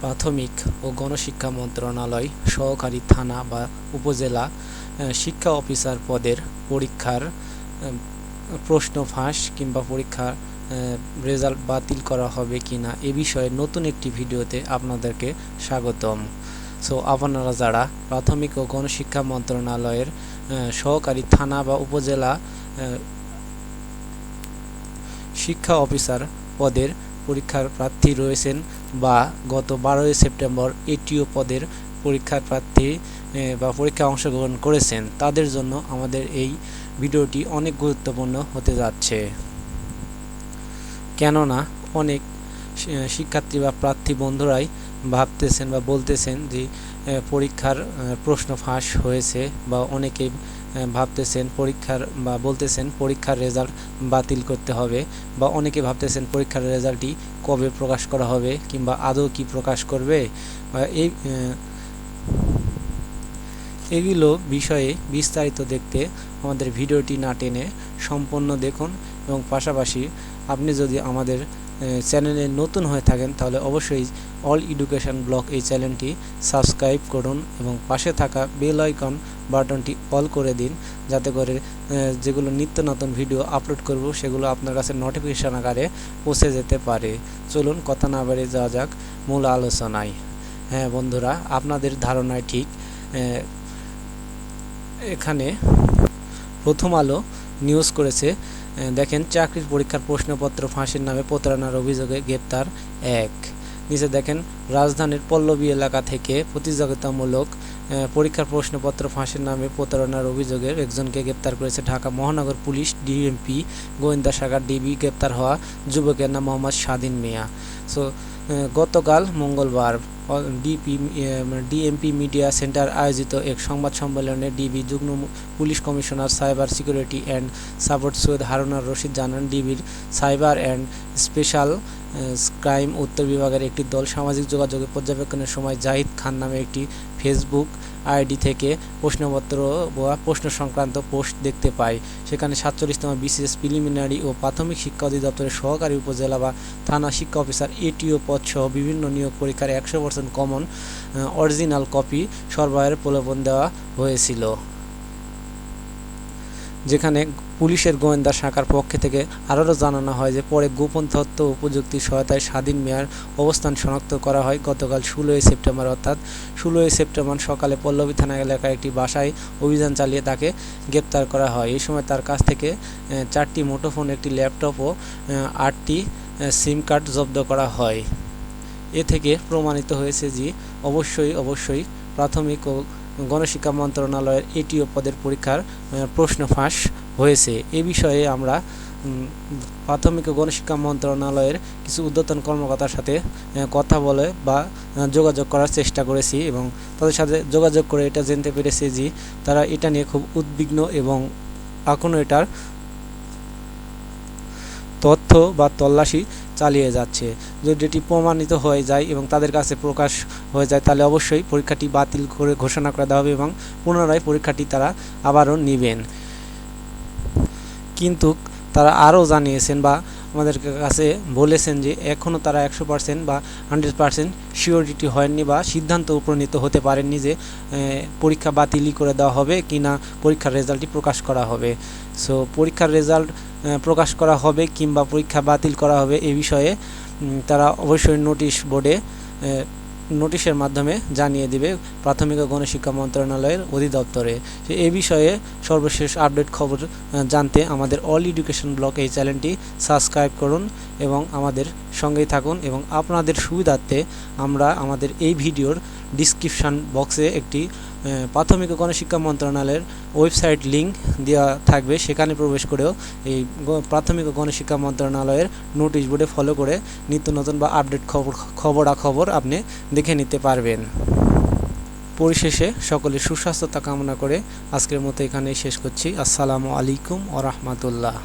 প্রাথমিক ও গণশিক্ষা মন্ত্রণালয়, সহকারী থানা বা উপজেলা শিক্ষা অফিসার পদের পরীক্ষার প্রশ্ন ফাঁস কিংবা পরীক্ষার রেজাল্ট বাতিল করা হবে কিনা এ বিষয়ে নতুন একটি ভিডিওতে আপনাদেরকে স্বাগতম। সো, আপনারা যারা প্রাথমিক ও গণশিক্ষা মন্ত্রণালয়ের সহকারী থানা বা উপজেলা শিক্ষা অফিসার পদের পরীক্ষার প্রার্থী রয়েছেন বা গত বারোই সেপ্টেম্বর এটিও পদের পরীক্ষার প্রার্থী বা পরীক্ষায় অংশগ্রহণ করেছেন। তাদের জন্য আমাদের এই ভিডিওটি অনেক গুরুত্বপূর্ণ হতে যাচ্ছে। কেননা অনেক শিক্ষার্থী বা প্রার্থী বন্ধুরাই ভাবতেছেন বা বলতেছেন যে পরীক্ষার প্রশ্ন ফাঁস হয়েছে বা অনেকেই এ, ভাবতেছেন পরীক্ষার বা বলতেছেন পরীক্ষার রেজাল্ট বাতিল করতে হবে বা অনেকে ভাবতেছেন পরীক্ষার রেজাল্টটি কবে প্রকাশ করা হবে কিংবা আদৌ কি প্রকাশ করবে? এই এগুলো বিষয়ে বিস্তারিত দেখতে আমাদের ভিডিওটি না টেনে সম্পূর্ণ দেখুন এবং পাশাপাশি আপনি যদি আমাদের চ্যানেলে নতুন হয়ে থাকেন তাহলে অবশ্যই অল এডুকেশন ব্লগ এই চ্যানেলটি সাবস্ক্রাইব করুন এবং পাশে থাকা বেল আইকন বাটনটি অল করে দিন। যাতে করে যেগুলো নিত্য নতুন ভিডিও আপলোড করব, সেগুলো আপনার কাছে নোটিফিকেশন আকারে পৌঁছে যেতে পারে। চলুন কথা না বাড়িয়ে যাওয়া যাক মূল আলোচনায়। হ্যাঁ বন্ধুরা, আপনাদের ধারণায় ঠিক এখানে প্রথম আলো নিউজ করেছে দেখেন চাকরির পরীক্ষার প্রশ্নপত্র ফাঁসির নামে প্রতারণার অভিযোগে গ্রেপ্তার এক। নিচে দেখেন, রাজধানীর পল্লবী এলাকা থেকে প্রতিযোগিতামূলক পরীক্ষার প্রশ্নপত্র ফাঁসির নামে প্রতারণার অভিযোগের একজনকে গ্রেপ্তার করেছে ঢাকা মহানগর পুলিশ ডিএমপি গোয়েন্দা শাখার ডিবি গ্রেপ্তার হওয়া যুবকের নাম মোহাম্মদ স্বাধীন মিয়া। সো গতকাল মঙ্গলবার ডিপি ডিএমপি মিডিয়া সেন্টার আয়োজিত এক সংবাদ সম্মেলনে ডিবি যুগ্ম police commissioner cyber security and support Syed Harunar Rashid জানান, ডিবির সাইবার অ্যান্ড স্পেশাল ক্রাইম উত্তর বিভাগের একটি দল সামাজিক যোগাযোগে পর্যবেক্ষণের সময় জাহিদ খান নামে একটি ফেসবুক আইডি থেকে প্রশ্নপত্র বা প্রশ্ন সংক্রান্ত পোস্ট দেখতে পায়। সেখানে সাতচল্লিশতম বিসিএস প্রিলিমিনারি ও প্রাথমিক শিক্ষা অধিদপ্তরের সহকারী উপজেলা বা থানা শিক্ষা অফিসার এটিও পদ সহ বিভিন্ন নিয়োগ পরীক্ষার একশো পার্সেন্ট কমন অরিজিনাল কপি সরবরাহের প্রলোভন দেওয়া হয়েছিল। যেখানে পুলিশের গোয়েন্দা শাখার পক্ষ থেকে আরও জানানো হয় যে পরে গোপন তথ্য ও প্রযুক্তির সহায়তায় স্বাধীন মেয়ার অবস্থান শনাক্ত করা হয় গতকাল ষোলোই সেপ্টেম্বর, অর্থাৎ ষোলোই সেপ্টেম্বর সকালে পল্লবী থানা এলাকার একটি বাসায় অভিযান চালিয়ে তাকে গ্রেপ্তার করা হয়। এই সময় তার কাছ থেকে চারটি মুঠোফোন একটি ল্যাপটপ ও আটটি সিম কার্ড জব্দ করা হয়। এ থেকে প্রমাণিত হয়েছে যে অবশ্যই অবশ্যই প্রাথমিক ও গণশিক্ষা মন্ত্রণালয়ের এটিও পদের পরীক্ষার প্রশ্ন ফাঁস হয়েছে। এ বিষয়ে আমরা প্রাথমিক ও গণশিক্ষা মন্ত্রণালয়ের কিছু ঊর্ধ্বতন কর্মকর্তার সাথে কথা বলে বা যোগাযোগ করার চেষ্টা করেছি এবং তাদের সাথে যোগাযোগ করে এটা জানতে পেরেছি যে তারা এটা নিয়ে খুব উদ্বিগ্ন এবং এখনও এটার তথ্য বা তল্লাশি চালিয়ে যাচ্ছে। যদি এটি প্রমাণিত হয়ে যায় এবং তাদের কাছে প্রকাশ হয়ে যায়, তাহলে অবশ্যই পরীক্ষাটি বাতিল করে ঘোষণা করে দেওয়া হবে এবং পুনরায় পরীক্ষাটি তারা আবারও নেবেন। কিন্তু তারা আরও জানিয়েছেন বা আমাদের কাছে বলেছেন যে এখনও তারা একশো পার্সেন্ট বা হান্ড্রেড পার্সেন্ট শিওরিটি হয়নি বা সিদ্ধান্ত উপনীত হতে পারেননি যে পরীক্ষা বাতিলই করে দেওয়া হবে কি না পরীক্ষার রেজাল্টটি প্রকাশ করা হবে। সো পরীক্ষার রেজাল্ট প্রকাশ করা হবে কিংবা পরীক্ষা বাতিল করা হবে এ বিষয়ে তারা অবশ্যই নোটিশ বোর্ডে নোটিশের মাধ্যমে জানিয়ে দিবে প্রাথমিক ও গণশিক্ষা মন্ত্রণালয়ের অধিদপ্তরে। এই বিষয়ে সর্বশেষ আপডেট খবর জানতে আমাদের অল এডুকেশন ব্লগ এই চ্যানেলটি সাবস্ক্রাইব করুন এবং আমাদের সঙ্গেই থাকুন এবং আপনাদের সুবিধার্থে আমরা আমাদের এই ভিডিওর ডিসক্রিপশান বক্সে একটি প্রাথমিক ও গণশিক্ষা মন্ত্রণালয়ের ওয়েবসাইট লিংক দেওয়া থাকবে, সেখানে প্রবেশ করেও এই প্রাথমিক ও গণশিক্ষা মন্ত্রণালয়ের নোটিশ বোর্ডে ফলো করে নিত্য নতুন বা আপডেট খবর, খবরাখবর আপনি দেখে নিতে পারবেন। পরিশেষে সকলের সুস্বাস্থ্যতা কামনা করে আজকের মতো এখানেই শেষ করছি। আসসালামু আলাইকুম ও রহমতুল্লাহ।